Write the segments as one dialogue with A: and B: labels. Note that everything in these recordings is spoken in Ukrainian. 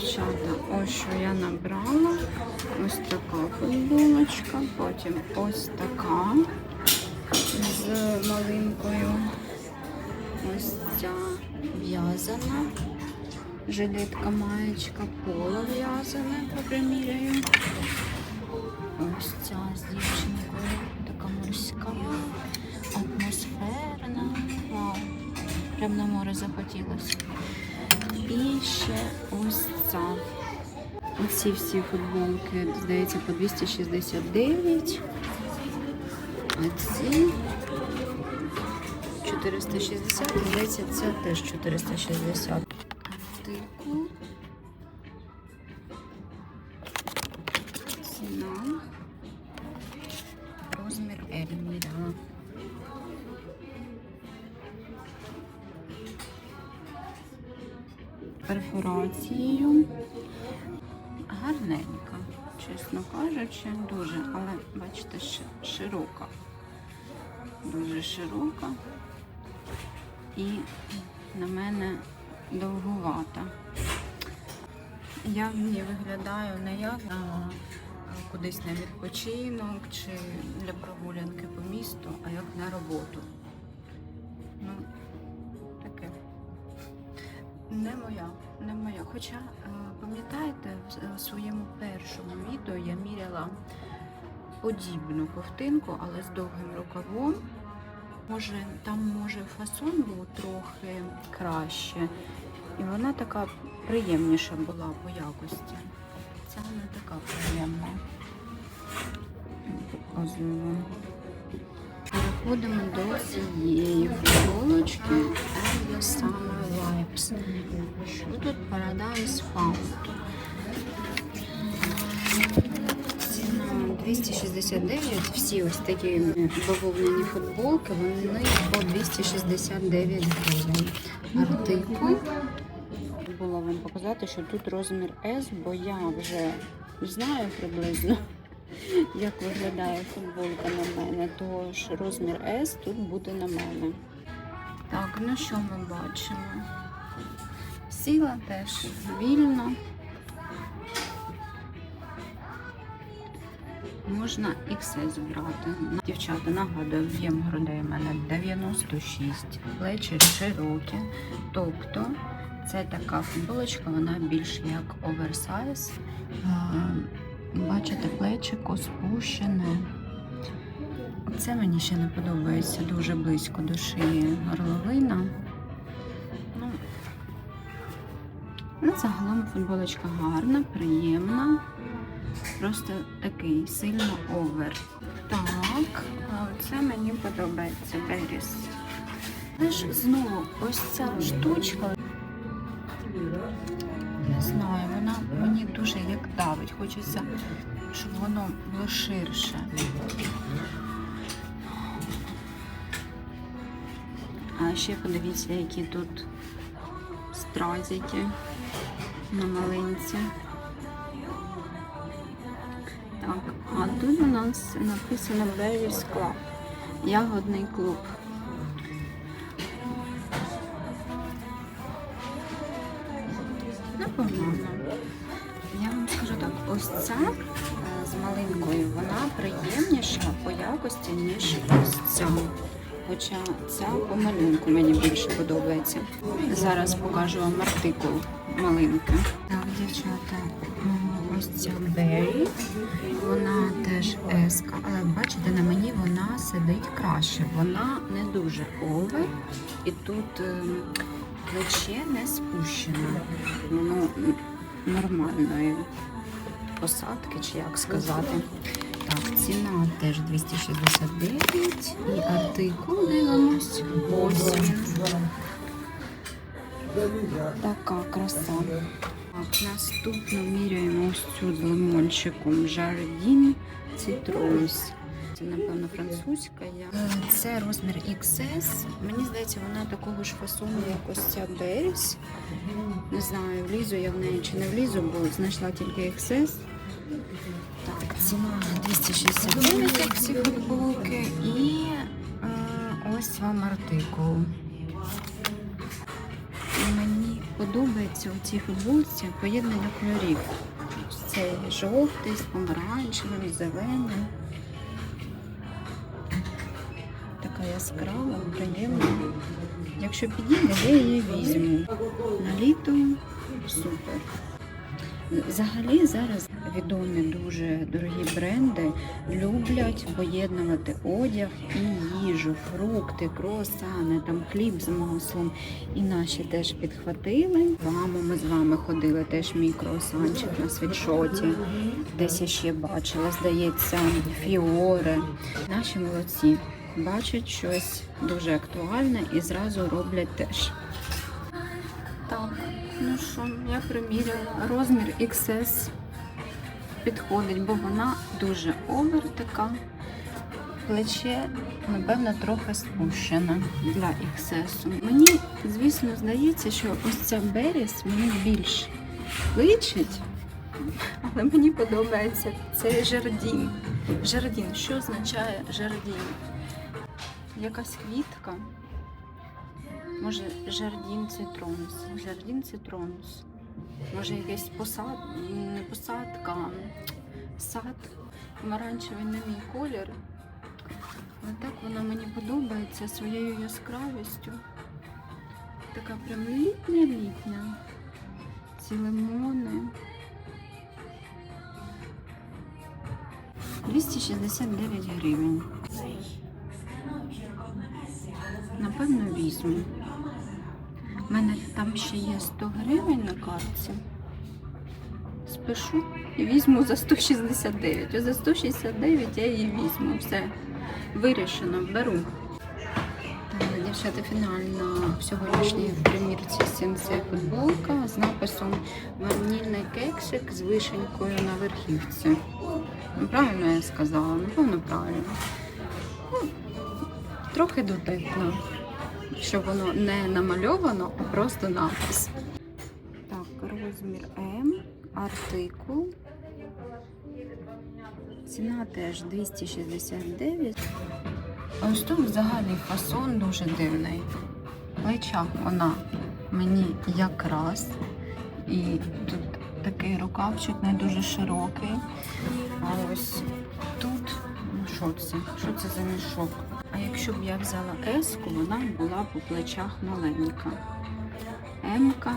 A: дівчата, ось що я набрала. Ось така футболочка, потім ось така з малинкою. Ось ця в'язана. Жилетка маєчка поло в'язане, поприміряю. Ось ця з дівчинкою, така морська, атмосферна. Вау. Прям на море захотілося. І ще ось ця. Оці всі футболки, здається, по 269. А ці 460, здається, це теж 460. Артику. Гарненька, чесно кажучи, дуже, але бачите, широка. Дуже широка і на мене довгувата. Я в ній виглядаю не як на кудись на відпочинок чи для прогулянки по місту, а як на роботу. Ну. Не моя, не моя. Хоча, е, пам'ятаєте, в е, своєму першому відео я міряла подібну ковтинку, але з довгим рукавом. Може, там може фасон був трохи краще. І вона така приємніша була по якості. Ця не така приємна. Показую. Переходимо до цієї футболочки the Summer Vibes. Що тут Paradise Found? Ціна 269. Всі ось такі бавовняні футболки, вони по 269 гривень. Артикул. Було вам показати, що тут розмір S, бо я вже знаю приблизно, як виглядає футболка на мене, тож розмір S тут буде на мене. Так, ну що ми бачимо? Сіла теж вільно. Можна XS брати. Дівчата, нагадую, об'єм грудей у мене 96, плечі широкі. Тобто це така футболочка, вона більш як оверсайз. Бачите, плечико спущене. Це мені ще не подобається дуже близько до шиї горловина. Ну, ну, загалом футболочка гарна, приємна. Просто такий сильно овер. Так, це мені подобається Беріс. Але знову ось ця штучка. Не знаю, вона мені дуже як давить. Хочеться, щоб воно було ширше. А ще подивіться, які тут стразики на малинці. Так, а тут у нас написано Berries Club. Ягодний клуб. Непогано. Я вам скажу так, ось ця е, з малинкою, вона приємніша по якості, ніж ось ця. Хоча ця по малюнку мені більше подобається. Зараз покажу вам артикул малинки. Так, дівчата, ось ця Berry, вона теж еска, але бачите, на мені вона сидить краще. Вона не дуже овер, і тут ем, плече не спущено. Воно нормальної посадки, чи як сказати. Так, ціна теж 269 і артикул дивимось. Ось він. Така краса. Так, наступно міряємо ось цю з лимончиком Жардін Citrus. Це, напевно, французька. Це розмір XS. Мені здається, вона такого ж фасону, як ось ця Berries. Не знаю, влізу я в неї чи не влізу, бо знайшла тільки XS. Так, ціна 269 як всі футболки. І е, ось вам артикул. Мені подобається у цій футболці поєднання кольорів. Цей жовтий з помаранчевим, зеленим. Така яскрава, приємна. Якщо підійде, я її візьму. На літо супер. Взагалі зараз відомі дуже дорогі бренди люблять поєднувати одяг і їжу, фрукти, круасани, там хліб з маслом. І наші теж підхватили. Мамо, ми з вами ходили теж мій круасанчик на світшоті. Десь я ще бачила, здається, фіоре. Наші молодці бачать щось дуже актуальне і зразу роблять теж. Ну я приміряла розмір XS підходить, бо вона дуже овер така. Плече, напевно, трохи спущена для XS. Мені, звісно, здається, що ось ця Беріс мені більш личить, але мені подобається цей жердін. Жердін. Що означає жердін? Якась квітка. Може, жардін цитронус. Жардін цитронус. Може, якась посад... посадка, сад. Помаранчевий не мій колір. Але так вона мені подобається своєю яскравістю. Така прям літня-літня. Ці лимони. 269 гривень. Напевно, візьму. У мене там ще є 100 гривень на картці. Спишу і візьму за 169. А за 169 я її візьму. Все вирішено, беру. Дівчата, фінальна в примірці сінце футболка з написом ванільний кексик з вишенькою на верхівці. Ну, Правильно я сказала? Напевно, правильно. Ну, трохи дотепно, що воно не намальовано, а просто напис. Так, розмір М, артикул. Ціна теж 269. Ось тут взагалі фасон дуже дивний. В плечах вона мені якраз. І тут такий рукавчик не дуже широкий. А ось тут, ну що це? Що це за мішок? А якщо б я взяла еску, вона б була по плечах маленька. Емка,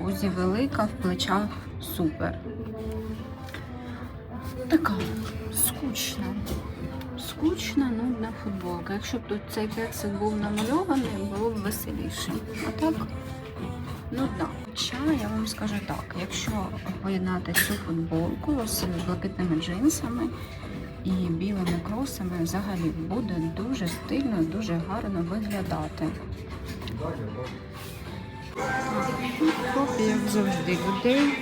A: узі велика, в плечах супер. Така скучна. Скучна, нудна футболка. Якщо б тут цей кексик був намальований, було б веселіше. А так, нудна. Хоча я вам скажу так, якщо поєднати цю футболку з блакитними джинсами і білими кросами, взагалі буде дуже стильно, дуже гарно виглядати. Копій, як завжди, людей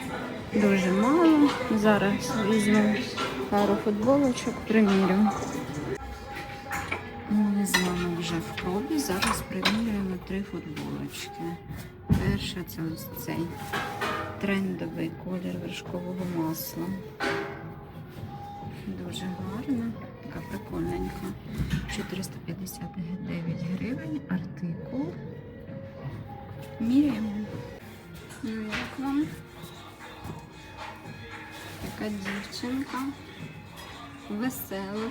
A: дуже мало. Зараз візьму пару футболочок, примірю. Ми з вами вже в пробі. Зараз примірюємо три футболочки. Перша це ось цей трендовий колір вершкового масла. Дуже гарна, така прикольненька. 459 гривень, артикул. Міряємо. Ну, як вам? Така дівчинка. Весела.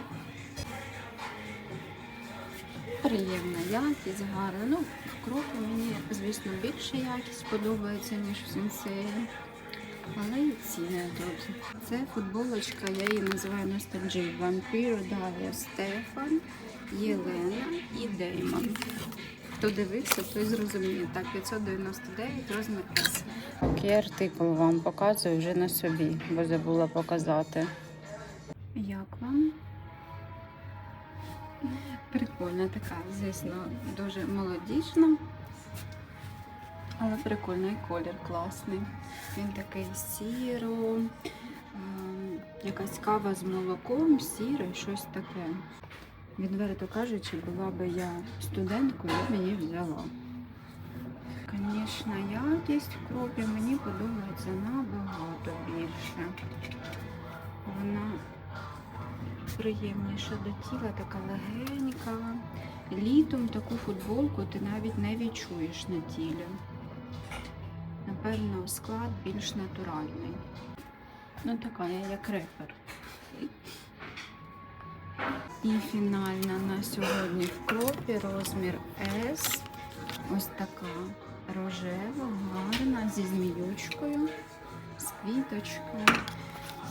A: Приємна якість, гарна. Ну, в кропі мені, звісно, більше якість подобається, ніж в сенсеї. Але і ціни тут. Це футболочка, я її називаю Nostalgia Vampiro, Далія Стефан, Єлена і Деймон. Хто дивився, той зрозуміє. Так, 599 розмір S. Такий артикул вам показую вже на собі, бо забула показати. Як вам? Прикольна така, звісно, дуже молодіжна. Але прикольний колір класний. Він такий сіро, ем, якась кава з молоком, сіре, щось таке. Відверто кажучи, була би я студенткою, я б її взяла. Звісно, якість в кропі мені подобається набагато більше. Вона приємніша до тіла, така легенька. Літом таку футболку ти навіть не відчуєш на тілі. Напевно, склад більш натуральний. Ну, така я як репер. І фінальна на сьогодні в кропі розмір S. Ось така рожева, гарна, зі зміючкою, з квіточкою.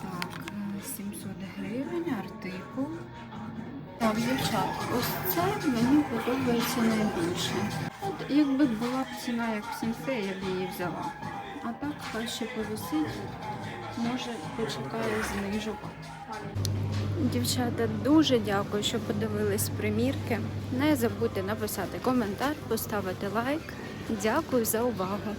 A: Так, е, 700 гривень, артикул. Так, дівчат, ось це мені подобається найбільше. От якби була ціна як в сімфе, я б її взяла. А так хай ще повисить, може почекає знижок. Дівчата, дуже дякую, що подивились примірки. Не забудьте написати коментар, поставити лайк. Дякую за увагу.